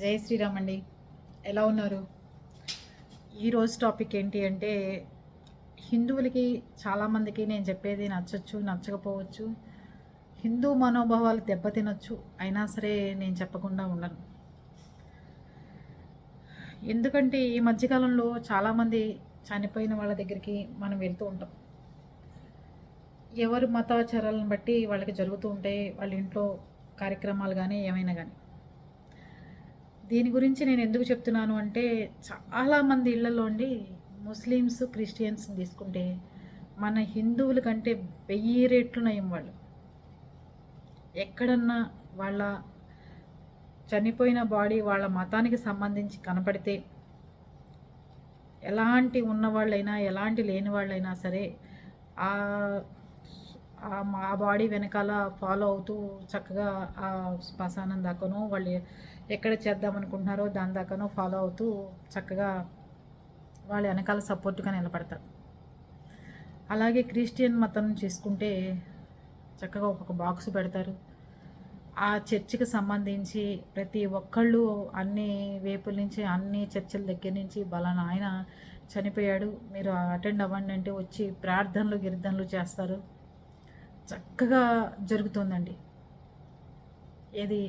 జై శ్రీరామ్ అండి. ఎలా ఉన్నారు? ఈరోజు టాపిక్ ఏంటి అంటే హిందువులకి చాలామందికి నేను చెప్పేది నచ్చచ్చు నచ్చకపోవచ్చు. హిందూ మనోభావాలు దెబ్బతినొచ్చు అయినా సరే నేను చెప్పకుండా ఉండను. ఎందుకంటే ఈ మధ్యకాలంలో చాలామంది చనిపోయిన వాళ్ళ దగ్గరికి మనం వెళ్తూ ఉంటాం. ఎవరు మతాచారాలను బట్టి వాళ్ళకి జరుగుతూ ఉంటాయి వాళ్ళ ఇంట్లో కార్యక్రమాలు కానీ ఏమైనా కానీ దీని గురించి నేను ఎందుకు చెప్తున్నాను అంటే చాలామంది ఇళ్ళలో అండి ముస్లిమ్స్ క్రిస్టియన్స్ తీసుకుంటే మన హిందువుల కంటే వెయ్యి రేట్లు నయం వాళ్ళు. ఎక్కడన్నా వాళ్ళ చనిపోయిన బాడీ వాళ్ళ మతానికి సంబంధించి కనపడితే ఎలాంటి ఉన్నవాళ్ళైనా ఎలాంటి లేని వాళ్ళైనా సరే ఆ బాడీ వెనకాల ఫాలో అవుతూ చక్కగా ఆ శ్మశానం దాకాను వాళ్ళు ఎక్కడ చేద్దాం అనుకుంటున్నారో దాని దాకానో ఫాలో అవుతూ చక్కగా వాళ్ళ వెనకాల సపోర్ట్గా నిలబడతారు. అలాగే క్రిస్టియన్ మతం చేసుకుంటే చక్కగా ఒక్కొక్క బాక్స్ పెడతారు. ఆ చర్చికి సంబంధించి ప్రతి ఒక్కళ్ళు అన్ని వేపుల నుంచి అన్ని చర్చిల దగ్గర నుంచి బలానా ఆయన చనిపోయాడు. మీరు అటెండ్ అవ్వండి అంటే వచ్చి ప్రార్థనలు గిరిధనలు చేస్తారు. చక్కగా జరుగుతుందండి. ఏది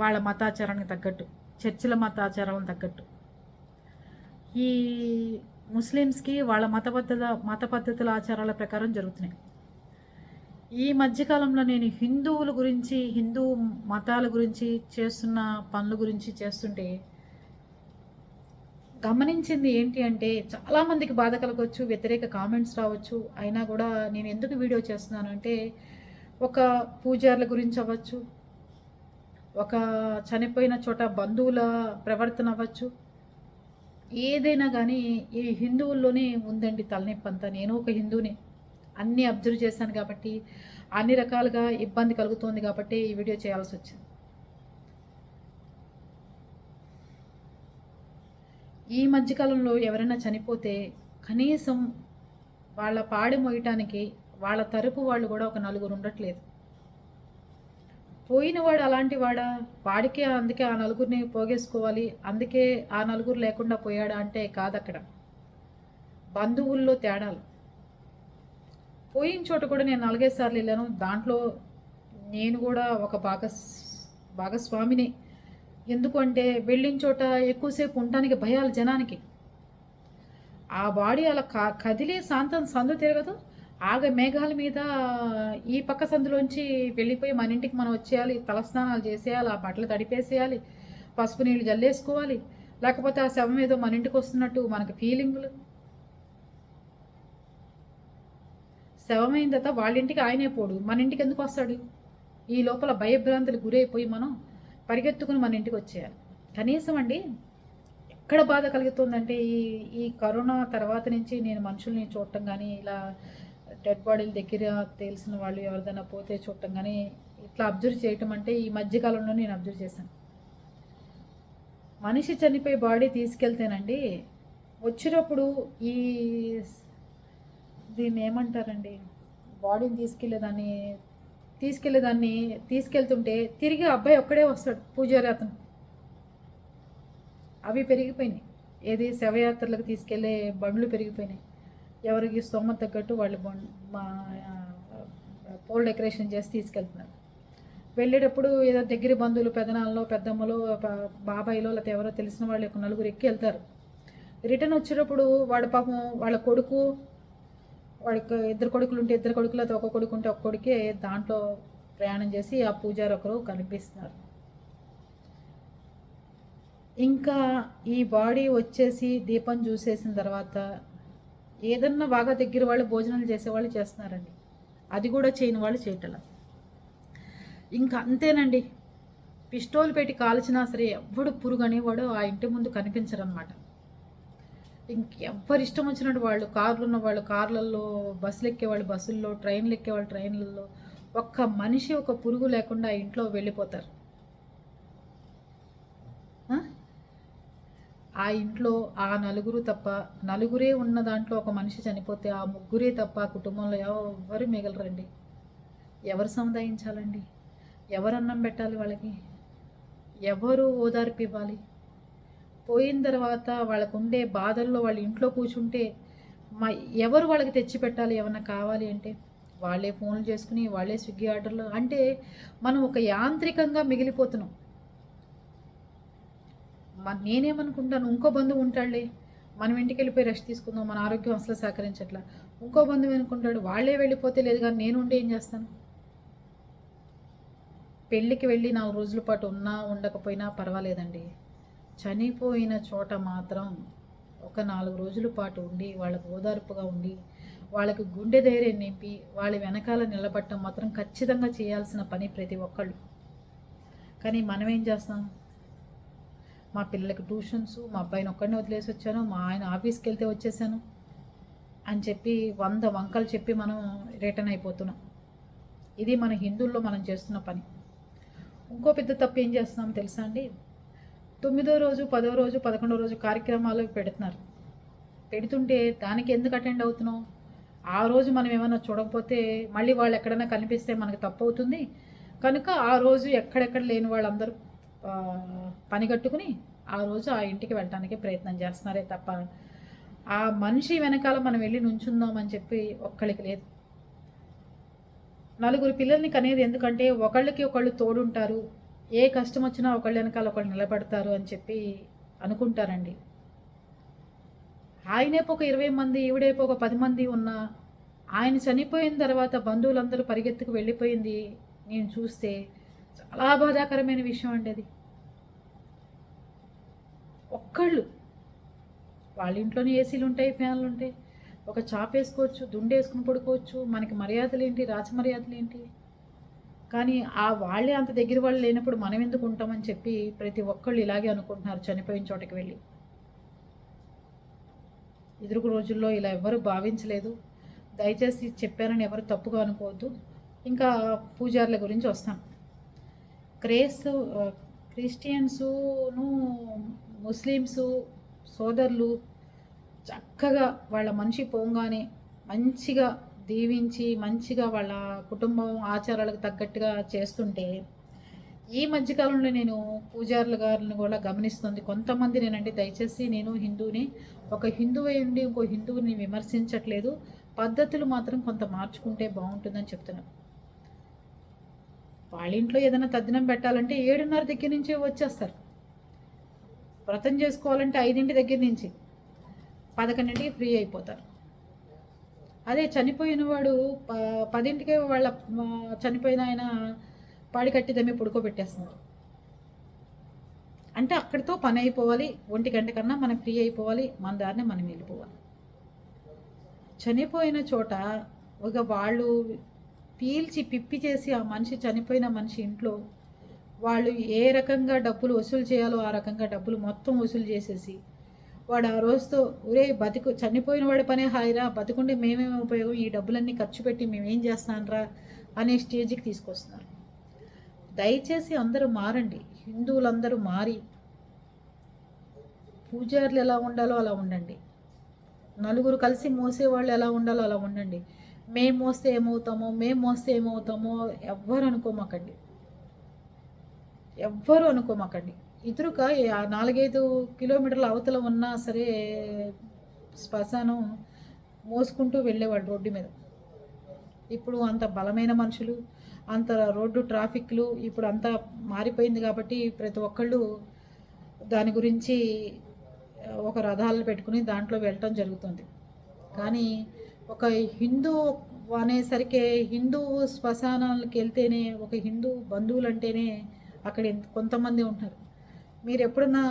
వాళ్ళ మతాచారానికి తగ్గట్టు చర్చిల మతాచారాలకు తగ్గట్టు. ఈ ముస్లిమ్స్కి వాళ్ళ మత పద్ధత మత పద్ధతుల ఆచారాల ప్రకారం జరుగుతున్నాయి. ఈ మధ్యకాలంలో నేను హిందువుల గురించి హిందూ మతాల గురించి చేస్తున్న పనుల గురించి చేస్తుంటే గమనించింది ఏంటి అంటే చాలామందికి బాధ కలగవచ్చు వ్యతిరేక కామెంట్స్ రావచ్చు. అయినా కూడా నేను ఎందుకు వీడియో చేస్తున్నాను అంటే ఒక పూజార్ల గురించి అవ్వచ్చు ఒక చనిపోయిన చోట బంధువుల ప్రవర్తన అవ్వచ్చు. ఏదైనా కానీ ఈ హిందువుల్లోనే ఉందండి తలనొప్పి అంతా. నేను ఒక హిందూనే అన్నీ అబ్జర్వ్ చేశాను కాబట్టి అన్ని రకాలుగా ఇబ్బంది కలుగుతోంది కాబట్టి ఈ వీడియో చేయాల్సి వచ్చింది. ఈ మధ్యకాలంలో ఎవరైనా చనిపోతే కనీసం వాళ్ళ పాడి మోయటానికి వాళ్ళ తరపు వాళ్ళు కూడా ఒక నలుగురు ఉండట్లేదు. పోయినవాడు అలాంటి వాడా? వాడికే అందుకే ఆ నలుగురిని పోగేసుకోవాలి. అందుకే ఆ నలుగురు లేకుండా పోయాడా అంటే కాదు అక్కడ బంధువుల్లో తేడాలు. పోయిన చోట కూడా నేను నాలుగైదు సార్లు వెళ్ళాను. దాంట్లో నేను కూడా ఒక భాగస్ భాగస్వామిని. ఎందుకంటే వెళ్ళిన చోట ఎక్కువసేపు ఉండటానికి భయాలు జనానికి. ఆ బాడీ అలా కదిలే శాంతం సందు తిరగదు. ఆగ మేఘాల మీద ఈ పక్క సందులోంచి వెళ్ళిపోయి మన ఇంటికి మనం వచ్చేయాలి తలస్నానాలు చేసేయాలి ఆ బట్టలు తడిపేసేయాలి పసుపు నీళ్ళు జల్లేసుకోవాలి. లేకపోతే ఆ శవం ఏదో మన ఇంటికి వస్తున్నట్టు మనకి ఫీలింగులు శవమైన తర్వాత వాళ్ళ ఇంటికి ఆయనే పోడు. మన ఇంటికి ఎందుకు వస్తాడు? ఈ లోపల భయభ్రాంతులు గురైపోయి మనం పరిగెత్తుకుని మన ఇంటికి వచ్చేయాలి. కనీసం అండి ఎక్కడ బాధ కలుగుతుందంటే ఈ ఈ కరోనా తర్వాత నుంచి నేను మనుషుల్ని చూడటం కానీ ఇలా డెడ్ బాడీల దగ్గర తెలిసిన వాళ్ళు ఎవరిదైనా పోతే చూడటం కానీ ఇట్లా అబ్జర్వ్ చేయటం అంటే ఈ మధ్యకాలంలో నేను అబ్జర్వ్ చేశాను. మనిషి చనిపోయి బాడీ తీసుకెళ్తేనండి వచ్చినప్పుడు ఈ దీన్ని ఏమంటారండి? బాడీని తీసుకెళ్ళేదాన్ని తీసుకెళ్ళేదాన్ని తీసుకెళ్తుంటే తిరిగి అబ్బాయి ఒక్కడే వస్తాడు పూజారి అతను. అవి పెరిగిపోయినాయి. ఏది శవయాత్రలకు తీసుకెళ్ళే బండ్లు పెరిగిపోయినాయి. ఎవరికి స్తోమత తగ్గట్టు వాళ్ళు మా పోల్ డెకరేషన్ చేసి తీసుకెళ్తున్నారు. వెళ్ళేటప్పుడు ఏదో దగ్గర బంధువులు పెదనాల్లో పెద్దమ్మలు బాబాయిలో లేకపోతే ఎవరో తెలిసిన వాళ్ళు ఒక నలుగురు ఎక్కి వెళ్తారు. రిటర్న్ వచ్చేటప్పుడు వాడు పాపం వాళ్ళ కొడుకు వాడికి ఇద్దరు కొడుకులు ఉంటే ఇద్దరు కొడుకులతో ఒక కొడుకు ఉంటే ఒక కొడుకే దాంట్లో ప్రయాణం చేసి ఆ పూజారి ఒకరు కనిపిస్తున్నారు. ఇంకా ఈ బాడీ వచ్చేసి దీపం చూసేసిన తర్వాత ఏదన్నా బాగా దగ్గర వాళ్ళు భోజనాలు చేసేవాళ్ళు చేస్తున్నారండి. అది కూడా చేయని వాళ్ళు చేయటల. ఇంకా అంతేనండి. పిస్టోల్ పెట్టి కాల్చినా సరే ఎవడు పురుగు అనేవాడు ఆ ఇంటి ముందు కనిపించరనమాట. ఇంకెవ్వరు ఇష్టం వచ్చినట్టు వాళ్ళు కార్లు ఉన్న వాళ్ళు కార్లలో బస్సులు ఎక్కేవాళ్ళు బస్సుల్లో ట్రైన్లు ఎక్కేవాళ్ళు ట్రైన్లలో ఒక్క మనిషి ఒక పురుగు లేకుండా ఇంట్లో వెళ్ళిపోతారు. ఆ ఇంట్లో ఆ నలుగురు తప్ప నలుగురే ఉన్న దాంట్లో ఒక మనిషి చనిపోతే ఆ ముగ్గురే తప్ప ఆ కుటుంబంలో ఎవరు మిగలరండి? ఎవరు సముదాయించాలండి? ఎవరు అన్నం పెట్టాలి వాళ్ళకి? ఎవరు ఓదార్పు ఇవ్వాలి? పోయిన తర్వాత వాళ్ళకు ఉండే బాధల్లో వాళ్ళ ఇంట్లో కూర్చుంటే మా ఎవరు వాళ్ళకి తెచ్చి పెట్టాలి ఏమన్నా కావాలి అంటే? వాళ్ళే ఫోన్లు చేసుకుని వాళ్ళే స్విగ్గీ ఆర్డర్లు అంటే మనం ఒక యాంత్రికంగా మిగిలిపోతున్నాం. మ- నేనేమనుకుంటాను ఇంకో బంధువు ఉంటాడులే. మనం ఇంటికి వెళ్ళిపోయి రెస్ట్ తీసుకుందాం మన ఆరోగ్యం అసలు సహకరించట్లా. ఇంకో బంధువు అనుకుంటాడు వాళ్ళే వెళ్ళిపోతే లేదు కానీ నేను ఉండి ఏం చేస్తాను? పెళ్ళికి వెళ్ళి నాలుగు రోజుల పాటు ఉన్నా ఉండకపోయినా పర్వాలేదండి. చనిపోయిన చోట మాత్రం ఒక నాలుగు రోజుల పాటు ఉండి వాళ్ళకు ఓదార్పుగా ఉండి వాళ్ళకు గుండె ధైర్యం నింపి వాళ్ళ వెనకాల నిలబడటం మాత్రం ఖచ్చితంగా చేయాల్సిన పని ప్రతి ఒక్కళ్ళు. కానీ మనం ఏం చేస్తాం? మా పిల్లలకి ట్యూషన్స్ మా అబ్బాయిని ఒక్కడిని వదిలేసి వచ్చాను మా ఆయన ఆఫీస్కి వెళ్తే వచ్చేసాను అని చెప్పి వంద వంకలు చెప్పి మనం రిటర్న్ అయిపోతున్నాం. ఇది మన హిందువుల్లో మనం చేస్తున్న పని. ఇంకో పెద్ద తప్పు ఏం చేస్తున్నాం తెలుసా అండి? తొమ్మిదో రోజు పదో రోజు పదకొండో రోజు కార్యక్రమాలు పెడుతున్నారు. పెడుతుంటే దానికి ఎందుకు అటెండ్ అవుతున్నాం? ఆ రోజు మనం ఏమైనా చూడకపోతే మళ్ళీ వాళ్ళు ఎక్కడైనా కనిపిస్తే మనకు తప్పు అవుతుంది. కనుక ఆ రోజు ఎక్కడెక్కడ లేని వాళ్ళందరూ పనిగట్టుకుని పని ఆ రోజు ఆ ఇంటికి వెళ్ళడానికి ప్రయత్నం చేస్తున్నారే తప్ప ఆ మనిషి వెనకాల మనం వెళ్ళి నుంచుందామని చెప్పి ఒక్కళ్ళకి లేదు. నలుగురు పిల్లల్ని కనేది ఎందుకంటే ఒకళ్ళకి ఒకళ్ళు తోడుంటారు. ఏ కష్టం వచ్చినా ఒకళ్ళ వెనకాల ఒకళ్ళు నిలబడతారు అని చెప్పి అనుకుంటారండి. ఆయనేపు ఒక ఇరవై మంది ఈవిడేపు ఒక పది మంది ఉన్న ఆయన చనిపోయిన తర్వాత బంధువులందరూ పరిగెత్తుకు వెళ్ళిపోయింది. నేను చూస్తే చాలా బాధాకరమైన విషయం అండి అది. ఒక్కళ్ళు. వాళ్ళ ఇంట్లోనే ఏసీలు ఉంటాయి ఫ్యాన్లు ఉంటాయి. ఒక చాప వేసుకోవచ్చు దుండేసుకుని పడుకోవచ్చు. మనకి మర్యాదలు ఏంటి? రాచమర్యాదలు ఏంటి? కానీ ఆ వాళ్ళే అంత దగ్గర వాళ్ళు లేనప్పుడు మనం ఎందుకు ఉంటామని చెప్పి ప్రతి ఒక్కళ్ళు ఇలాగే అనుకుంటున్నారు చనిపోయిన చోటకి వెళ్ళి. ఎదురుకు రోజుల్లో ఇలా ఎవరు భావించలేదు. దయచేసి చెప్పానని ఎవరు తప్పుగా అనుకోవద్దు. ఇంకా పూజారుల గురించి వస్తాం క్రేస్తు క్రిస్టియన్సును ముస్లిమ్స్ సోదరులు చక్కగా వాళ్ళ మనిషి పోగానే మంచిగా దీవించి మంచిగా వాళ్ళ కుటుంబం ఆచారాలకు తగ్గట్టుగా చేస్తుంటే ఈ మధ్యకాలంలో నేను పూజారుల గారిని కూడా గమనిస్తుంది. కొంతమంది నేనండి దయచేసి నేను హిందువుని ఒక హిందువు ఉండి ఇంకో హిందువుని విమర్శించట్లేదు. పద్ధతులు మాత్రం కొంత మార్చుకుంటే బాగుంటుందని చెప్తున్నాను వాళ్ళ ఇంట్లో ఏదైనా తద్దినం పెట్టాలంటే ఏడున్నర దగ్గర నుంచే వచ్చేస్తారు. వ్రతం చేసుకోవాలంటే ఐదింటి దగ్గర నుంచి పదకొండింటికి ఫ్రీ అయిపోతారు. అదే చనిపోయిన వాడు ప పదింటికే వాళ్ళ చనిపోయిన ఆయన పాడి కట్టి దమ్మి పడుకోబెట్టేస్తున్నారు. అంటే అక్కడితో పని అయిపోవాలి ఒంటి గంట కన్నా మనం ఫ్రీ అయిపోవాలి మన దారిని మనం వెళ్ళిపోవాలి. చనిపోయిన చోట ఒక వాళ్ళు పీల్చి పిప్పి చేసి ఆ మనిషి చనిపోయిన మనిషి ఇంట్లో వాళ్ళు ఏ రకంగా డబ్బులు వసూలు చేయాలో ఆ రకంగా డబ్బులు మొత్తం వసూలు చేసేసి వాడు ఆ రోజుతో ఒరే బతికు చనిపోయిన వాడి పనే హాయిరా బతికుంటే మేమేమి ఉపయోగం? ఈ డబ్బులన్నీ ఖర్చు పెట్టి మేమేం చేస్తానరా? అనే స్టేజ్కి తీసుకొస్తున్నారు. దయచేసి అందరూ మారండి. హిందువులందరూ మారి పూజారులు ఎలా ఉండాలో అలా ఉండండి. నలుగురు కలిసి మోసేవాళ్ళు ఎలా ఉండాలో అలా ఉండండి. మేము మోస్తే ఏమవుతామో మేము మోస్తే ఏమవుతామో ఎవ్వరు అనుకోమాకండి. ఎవ్వరు అనుకోమాకండి. ఇతరుక నాలుగైదు కిలోమీటర్ల అవతల ఉన్నా సరే శ్మశానం మోసుకుంటూ వెళ్ళేవాడు రోడ్డు మీద. ఇప్పుడు అంత బలమైన మనుషులు అంత రోడ్డు ట్రాఫిక్లు ఇప్పుడు అంతా మారిపోయింది కాబట్టి ప్రతి ఒక్కళ్ళు దాని గురించి ఒక రథాలను పెట్టుకుని దాంట్లో వెళ్ళటం జరుగుతుంది. కానీ ఒక హిందూ అనేసరికి హిందూ శ్మశానాలకు వెళ్తేనే ఒక హిందూ బంధువులు అంటేనే అక్కడ ఎంత- కొంతమంది ఉంటారు మీరు ఎప్పుడన్నా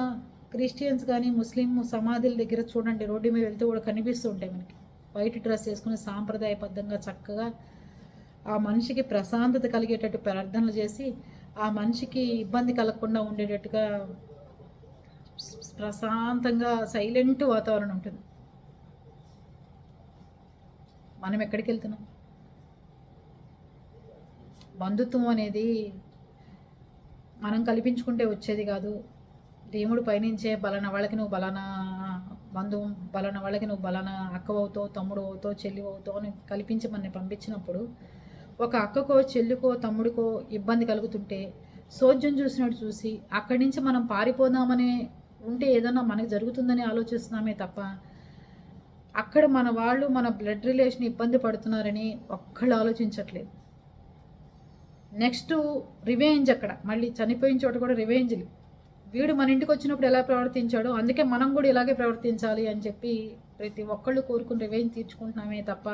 క్రిస్టియన్స్ కానీ ముస్లిం సమాధుల దగ్గర చూడండి రోడ్డు మీద వెళ్తే కూడా కనిపిస్తూ ఉంటాయి మనకి. వైట్ డ్రెస్ వేసుకుని సాంప్రదాయబద్ధంగా చక్కగా ఆ మనిషికి ప్రశాంతత కలిగేటట్టు ప్రార్థనలు చేసి ఆ మనిషికి ఇబ్బంది కలగకుండా ఉండేటట్టుగా ప్రశాంతంగా సైలెంట్ వాతావరణం ఉంటుంది. మనం ఎక్కడికి వెళ్తున్నాం బంధుత్వం అనేది మనం కల్పించుకుంటే వచ్చేది కాదు. దేవుడు పయనించే బలన వాళ్ళకి నువ్వు బలానా బంధువు బలానా వాళ్ళకి నువ్వు బలానా అక్క తమ్ముడు అవుతావు చెల్లి అవుతావు అని కల్పించి మనని పంపించినప్పుడు ఒక అక్కకో చెల్లికో తమ్ముడికో ఇబ్బంది కలుగుతుంటే సోద్యం చూసినట్టు చూసి అక్కడి నుంచి మనం పారిపోదామని ఉంటే ఏదైనా మనకి జరుగుతుందని ఆలోచిస్తున్నామే తప్ప అక్కడ మన వాళ్ళు మన బ్లడ్ రిలేషన్ ఇబ్బంది పడుతున్నారని ఒక్కళ్ళు ఆలోచించట్లేదు. నెక్స్ట్ రివెంజ్ అక్కడ. మళ్ళీ చనిపోయిన చోట కూడా రివేంజ్లు. వీడు మన ఇంటికి వచ్చినప్పుడు ఎలా ప్రవర్తించాడో అందుకే మనం కూడా ఇలాగే ప్రవర్తించాలి అని చెప్పి ప్రతి ఒక్కళ్ళు కోరుకుని రివెంజ్ తీర్చుకుంటున్నామే తప్ప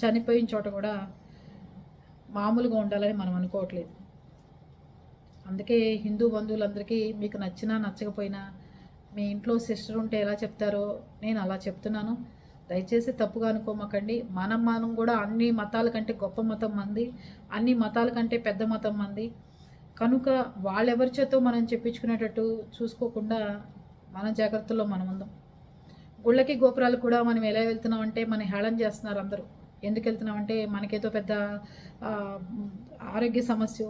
చనిపోయిన చోట కూడా మామూలుగా ఉండాలని మనం అనుకోవట్లేదు. అందుకే హిందూ బంధువులందరికీ మీకు నచ్చినా నచ్చకపోయినా మీ ఇంట్లో సిస్టర్ ఉంటే ఎలా చెప్తారో నేను అలా చెప్తున్నాను. దయచేసి తప్పుగా అనుకోమకండి. మనం మనం కూడా అన్ని మతాల కంటే గొప్ప మతం మంది అన్ని మతాల కంటే పెద్ద మతం మంది. కనుక వాళ్ళెవరి చేతో మనం చెప్పించుకునేటట్టు చూసుకోకుండా మన జాగ్రత్తల్లో మనం ఉందాం. గుళ్ళకి గోపురాలు కూడా మనం ఎలా వెళ్తున్నామంటే మన హేళన చేస్తున్నారు అందరూ. ఎందుకు వెళ్తున్నామంటే మనకేదో పెద్ద ఆరోగ్య సమస్య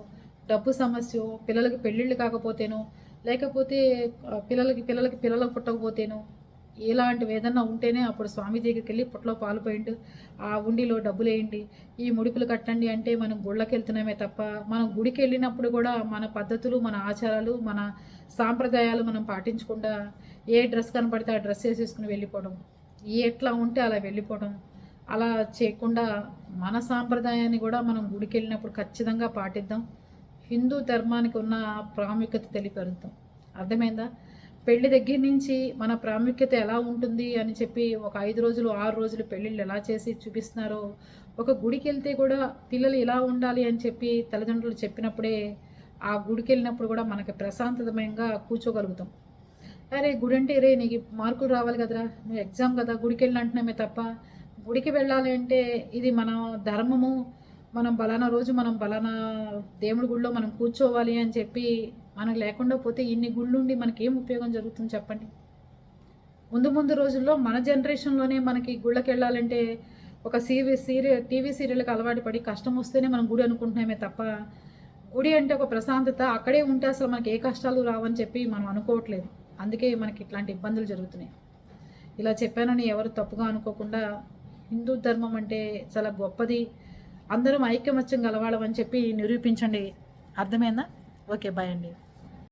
డబ్బు సమస్య పిల్లలకి పెళ్ళిళ్ళు కాకపోతేనో లేకపోతే పిల్లలకి పిల్లలకి పిల్లలకు పుట్టకపోతేనో ఇలాంటివి ఏదన్నా ఉంటేనే అప్పుడు స్వామి దగ్గరికి వెళ్ళి పుట్టలో పాలు పోయిండు. ఆ ఉండిలో డబ్బులు వేయండి. ఈ ముడుపులు కట్టండి అంటే మనం గుళ్ళకి వెళ్తున్నామే తప్ప మనం గుడికి వెళ్ళినప్పుడు కూడా మన పద్ధతులు మన ఆచారాలు మన సాంప్రదాయాలు మనం పాటించకుండా ఏ డ్రెస్ కనపడితే ఆ డ్రెస్ వేసేసుకుని వెళ్ళిపోవడం. ఎట్లా ఉంటే అలా వెళ్ళిపోవడం. అలా చేయకుండా మన సాంప్రదాయాన్ని కూడా మనం గుడికి వెళ్ళినప్పుడు ఖచ్చితంగా పాటిద్దాం. హిందూ ధర్మానికి ఉన్న ప్రాముఖ్యత తెలిపెరుద్దాం. అర్థమైందా? పెళ్ళి దగ్గర నుంచి మన ప్రాముఖ్యత ఎలా ఉంటుంది అని చెప్పి ఒక ఐదు రోజులు ఆరు రోజులు పెళ్ళిళ్ళు ఎలా చేసి చూపిస్తున్నారో ఒక గుడికి వెళ్తే కూడా పిల్లలు ఇలా ఉండాలి అని చెప్పి తల్లిదండ్రులు చెప్పినప్పుడే ఆ గుడికి వెళ్ళినప్పుడు కూడా మనకి ప్రశాంతమయంగా కూర్చోగలుగుతాం. అరే గుడి అంటే రే నీకు మార్కులు రావాలి కదరా నువ్వు ఎగ్జామ్ కదా గుడికి వెళ్ళి తప్ప గుడికి వెళ్ళాలి అంటే ఇది మన ధర్మము మనం బలానా రోజు మనం బలానా దేవుడి గుడిలో మనం కూర్చోవాలి అని చెప్పి మనకు లేకుండా పోతే ఇన్ని గుళ్ళుండి మనకి ఏం ఉపయోగం జరుగుతుంది చెప్పండి? ముందు ముందు రోజుల్లో మన జనరేషన్లోనే మనకి గుళ్ళకి వెళ్ళాలంటే ఒక సీవీ సీరియల్ టీవీ సీరియల్కి అలవాటు పడి కష్టం వస్తేనే మనం గుడి అనుకుంటున్నామే తప్ప గుడి అంటే ఒక ప్రశాంతత అక్కడే ఉంటే అసలు మనకి ఏ కష్టాలు రావని చెప్పి మనం అనుకోవట్లేదు. అందుకే మనకి ఇట్లాంటి ఇబ్బందులు జరుగుతున్నాయి. ఇలా చెప్పానని ఎవరు తప్పుగా అనుకోకుండా హిందూ ధర్మం అంటే చాలా గొప్పది. అందరం ఐక్యమత్యం గలవాళ్ళం చెప్పి నిరూపించండి. అర్థమైందా? ఓకే బాయ్ అండి.